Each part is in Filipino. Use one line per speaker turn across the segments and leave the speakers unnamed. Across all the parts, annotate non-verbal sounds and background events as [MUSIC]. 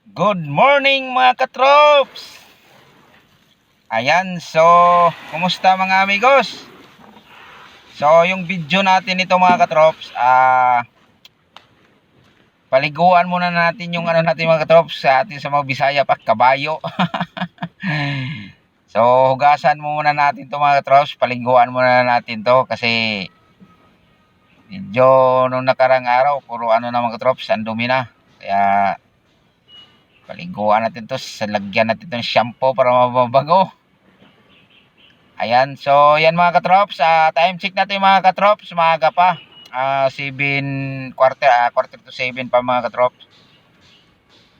Good morning mga katrops! Ayan, so, kumusta mga amigos? So, yung video natin ito mga katrops, ah, paliguan muna natin yung ano natin mga katrops sa atin sa mga Bisaya pa, kabayo. [LAUGHS] so, hugasan muna natin to mga katrops, paliguan muna natin to kasi medyo nung nakarang araw, puro ano na mga katrops, ang dumi na. Kaya, paliguan natin to sa lagyan natin ng shampoo para mababago. Ayan so yan mga katrops ah, time check natin mga katrops maaga pa. Ah 7 quarter ah, quarter to 7 pa mga katrops.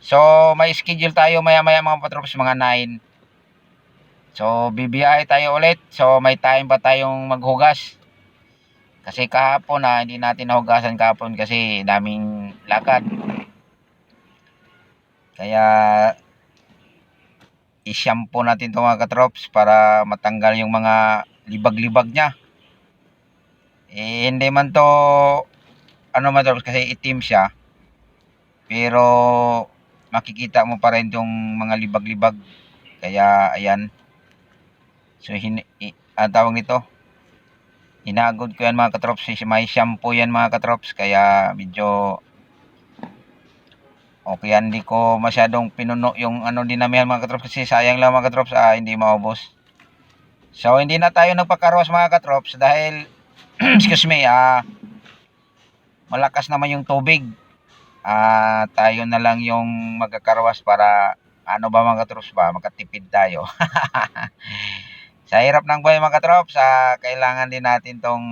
So may schedule tayo maya maya mga katrops mga 9 so bibiyahe tayo ulit. So may time pa tayong maghugas. Kasi kahapon na hindi natin nahugasan kahapon kasi daming lakad kaya i-shampoo natin itong mga katrops para matanggal yung mga libag-libag niya. Eh, hindi man to ano man trops kasi itim siya. Pero makikita mo pa rin yung mga libag-libag. Kaya ayan. So hin ang tawag nito. Inagod ko yan mga katrops. May shampoo yan mga katrops. Kaya medyo Okay, hindi ko masyadong pinuno yung ano din namin mga katrops kasi sayang lang mga katrops ah, hindi maubos. So hindi na tayo nagpakarwas mga katrops dahil [CLEARS THROAT] excuse me ah malakas naman yung tubig. Ah tayo na lang yung magkakarwas para ano ba mga katrops ba makatipid tayo. [LAUGHS] sa hirap ng buhay mga katrops ah, kailangan din natin tong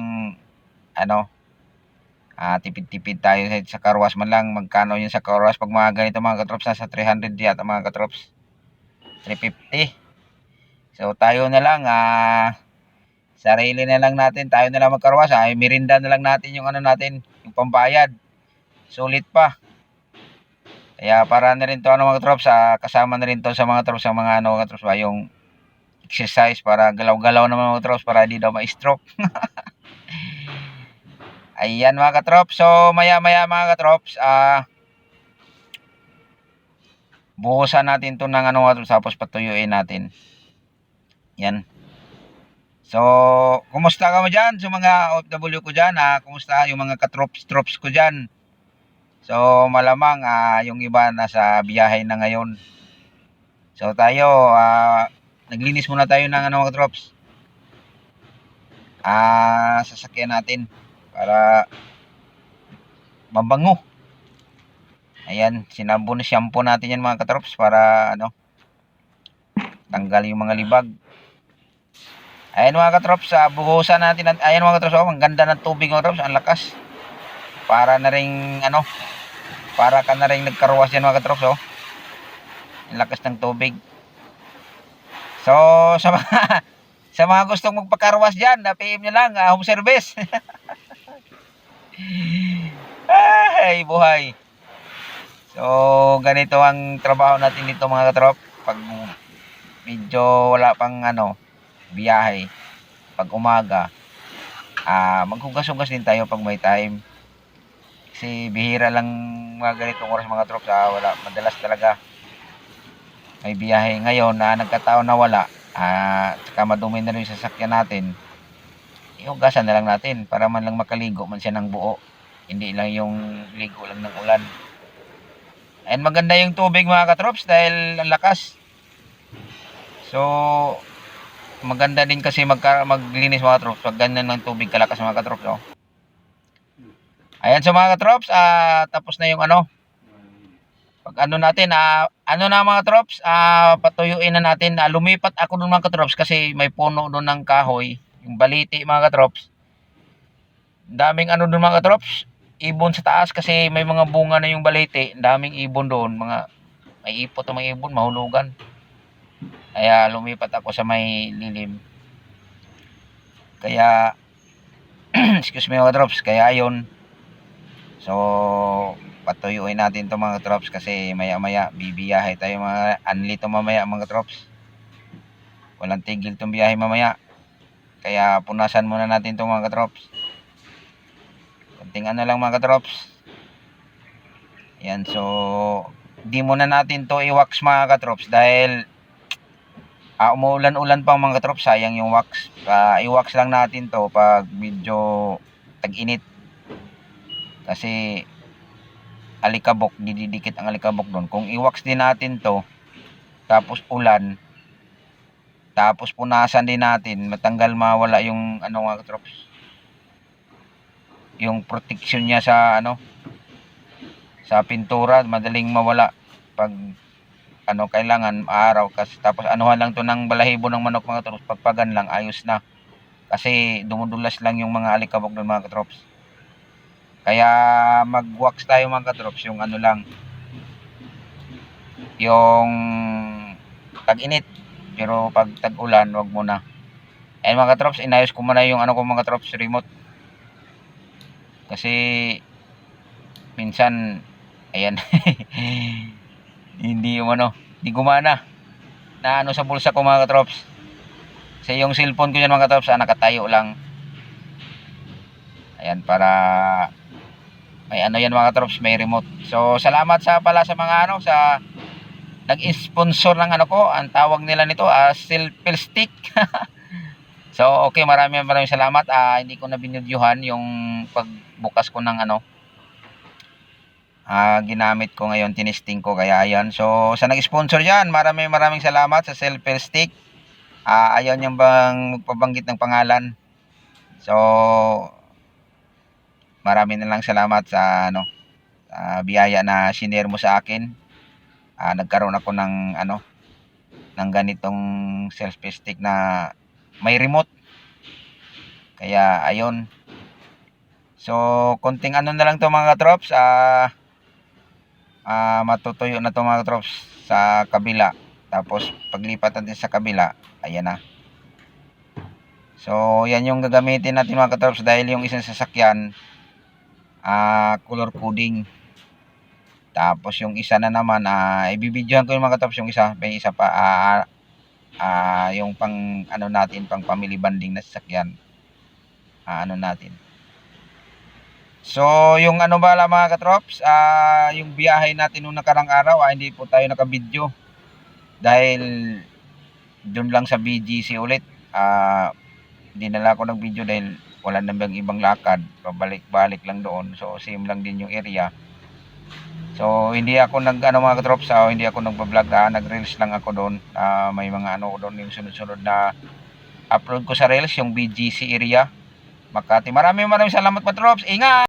ano ah tipid-tipid tayo sa, karwas man lang. Magkano yun sa karwas pag mga ganito mga katrops nasa 300 yata mga katrops. 350 so tayo na lang ah sarili na lang natin. Tayo na lang magkarwas ay mirinda na lang natin yung ano natin yung pambayad. Sulit pa. Kaya para na rin to ano mga katrops ah, kasama na rin to sa mga katrops sa mga ano mga katrops ba yung exercise para galaw-galaw naman mga katrops para di daw ma-stroke [LAUGHS] Ayan mga katrops. So maya maya mga katrops, ah buhusan natin to ng ano mga katrops tapos patuyuin natin. Yan. So, kumusta ka mo dyan? So mga OFW ko dyan, ah, kumusta yung mga katrops trops ko dyan? So malamang ah, yung iba nasa biyahe na ngayon. So tayo, ah, naglinis muna tayo ng ano mga katrops. Ah, sasakyan natin para mabango. Ayan, sinampo na shampoo natin yan mga katrops para ano tanggal yung mga libag. Ayan mga katrops, uh, buhusan natin. at- Ayan mga katrops, oh, ang ganda ng tubig mga katrops, ang lakas. Para na ring ano, para ka na ring nagkarwas yan mga katrops, oh. Ang lakas ng tubig. So, sa mga, [LAUGHS] sa mga gustong magpakarwas dyan, na PM nyo lang, ah, home service. [LAUGHS] Ay, buhay. So, ganito ang trabaho natin dito mga katrop. Pag medyo wala pang ano, biyahe, pag umaga, ah, maghugas-hugas din tayo pag may time. Kasi bihira lang mga ganitong oras mga trop sa wala, madalas talaga may biyahe ngayon na nagkataon na wala, ah, tsaka madumi na rin yung sasakyan natin, ihugasan na lang natin para man lang makaligo man siya ng buo. Hindi lang yung ligo lang ng ulan. And maganda yung tubig mga katrops dahil ang lakas. So, maganda din kasi magka, maglinis mga katrops pag ganyan ng tubig kalakas mga katrops. Oh. Ayan so mga katrops, ah, tapos na yung ano. Pag ano natin, ah, ano na mga katrops, ah, patuyuin na natin. Ah, lumipat ako doon mga katrops kasi may puno doon ng kahoy. Yung baliti mga katrops. Daming ano doon mga katrops. Ibon sa taas kasi may mga bunga na yung baliti. Daming ibon doon. Mga, may ipot ang mga ibon, mahulugan. Kaya lumipat ako sa may lilim. Kaya, [CLEARS THROAT] excuse me mga katrops, kaya yun. So, patuyuin natin to mga katrops kasi maya maya bibiyahe tayo mga anli mamaya mga katrops. Walang tigil tong biyahe mamaya. Kaya punasan muna natin to mga katrops. Kunting ano lang mga katrops. Yan so di muna natin to i-wax mga katrops dahil ah, umuulan-ulan pa mga katrops, sayang yung wax. Ah, i-wax lang natin to pag medyo tag-init. Kasi alikabok, dididikit ang alikabok doon. Kung i-wax din natin to, tapos ulan, tapos punasan din natin, matanggal mawala yung ano mga katrops. Yung protection niya sa ano, sa pintura, madaling mawala pag ano kailangan araw. Kasi tapos anuhan lang to ng balahibo ng manok mga katrops pagpagan lang ayos na. Kasi dumudulas lang yung mga alikabok doon mga katrops kaya mag-wax tayo mga katrops yung ano lang. Yung tag-init pero pag tag-ulan wag muna. Ayun mga katrops inayos ko muna yung ano ko mga katrops remote. Kasi minsan ayan [LAUGHS] hindi yung ano hindi gumana na ano sa bulsa ko mga katrops kasi yung cellphone ko yan mga katrops ah, nakatayo lang. Ayan para may ano yan mga katrops may remote. So salamat sa pala sa mga ano sa nag-sponsor ng ano ko ang tawag nila nito ah, selfie stick [LAUGHS] so okay maraming maraming salamat ah, hindi ko na binudyuhan yung pagbukas ko ng ano ah ginamit ko ngayon, tinisting ko kaya ayan. So sa nag-sponsor diyan, maraming maraming salamat sa Selfie Stick. Ah ayaw niyang bang magpabanggit ng pangalan. So marami na lang salamat sa ano sa biyaya na shinare mo sa akin. Ah nagkaroon ako ng ano ng ganitong selfie stick na may remote. Kaya ayun. So konting ano na lang to mga trops. Ah ah matutuyo na to mga trops sa kabila tapos paglipat natin sa kabila ayan na so yan yung gagamitin natin mga katrops dahil yung isang sasakyan ah color coding tapos yung isa na naman ah ibibidyohan ko yung mga katrops yung isa may isa pa ah, ah yung pang ano natin pang family banding na sasakyan ah, ano natin So, yung ano ba lang mga katrops, ah yung biyahe natin nung nakarang araw, ah, hindi po tayo nakabidyo. Dahil doon lang sa BGC ulit, ah dinala ko ng video dahil wala na bang ibang lakad, pabalik-balik lang doon. So, same lang din yung area. So, hindi ako nag ano mga katrops, ah, hindi ako nagba-vlog, ah, nag-reels lang ako doon. Ah, may mga ano doon yung sunod-sunod na upload ko sa reels, yung BGC area. Makati. Maraming maraming salamat, Patrops. Ingat!